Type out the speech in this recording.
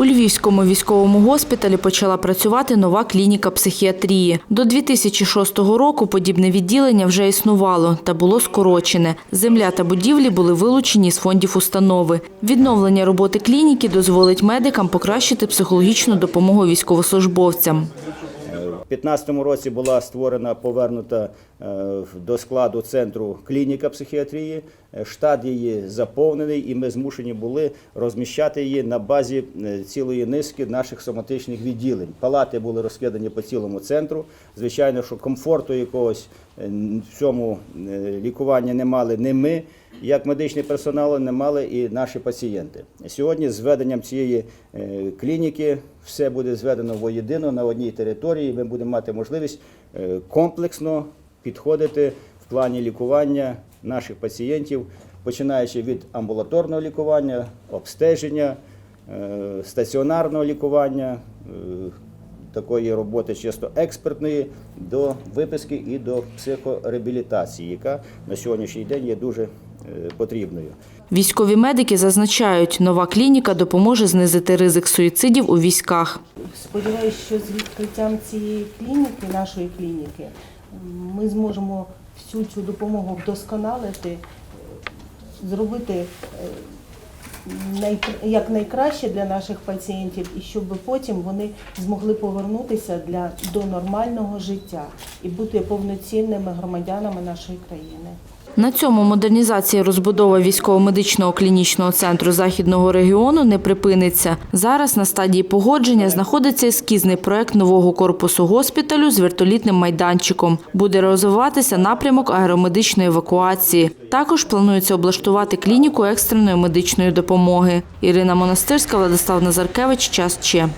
У Львівському військовому госпіталі почала працювати нова клініка психіатрії. До 2006 року подібне відділення вже існувало та було скорочене. Земля та будівлі були вилучені з фондів установи. Відновлення роботи клініки дозволить медикам покращити психологічну допомогу військовослужбовцям. У 2015 році була створена повернута е, до складу центру клініка психіатрії. Е, Штат її заповнений, і ми змушені були розміщати її на базі е, цілої низки наших соматичних відділень. Палати були розкидані по цілому центру. Звичайно, що комфорту якогось в цьому лікуванні не мали не ми, як медичний персонал, не мали і наші пацієнти. Сьогодні з введенням цієї клініки все буде зведено воєдино на одній території. Ми будемо мати можливість е, комплексно підходити в плані лікування наших пацієнтів, починаючи від амбулаторного лікування, обстеження, е, стаціонарного лікування. Такої роботи чисто експертної до виписки і до психореабілітації, яка на сьогоднішній день є дуже е, потрібною. Військові медики зазначають, нова клініка допоможе знизити ризик суїцидів у військах. Сподіваюся, що з відкриттям цієї клініки, нашої клініки, ми зможемо всю цю допомогу вдосконалити, е, зробити е, як найкраще для наших пацієнтів, і щоб потім вони змогли повернутися для до нормального життя і бути повноцінними громадянами нашої країни. На цьому модернізація розбудова військово-медичного клінічного центру західного регіону не припиниться. Зараз на стадії погодження знаходиться ескізний проект нового корпусу госпіталю з вертолітним майданчиком. Буде розвиватися напрямок аеромедичної евакуації. Також планується облаштувати клініку екстреної медичної допомоги. Ірина Монастирська, Владислав Назаркевич. Час Че.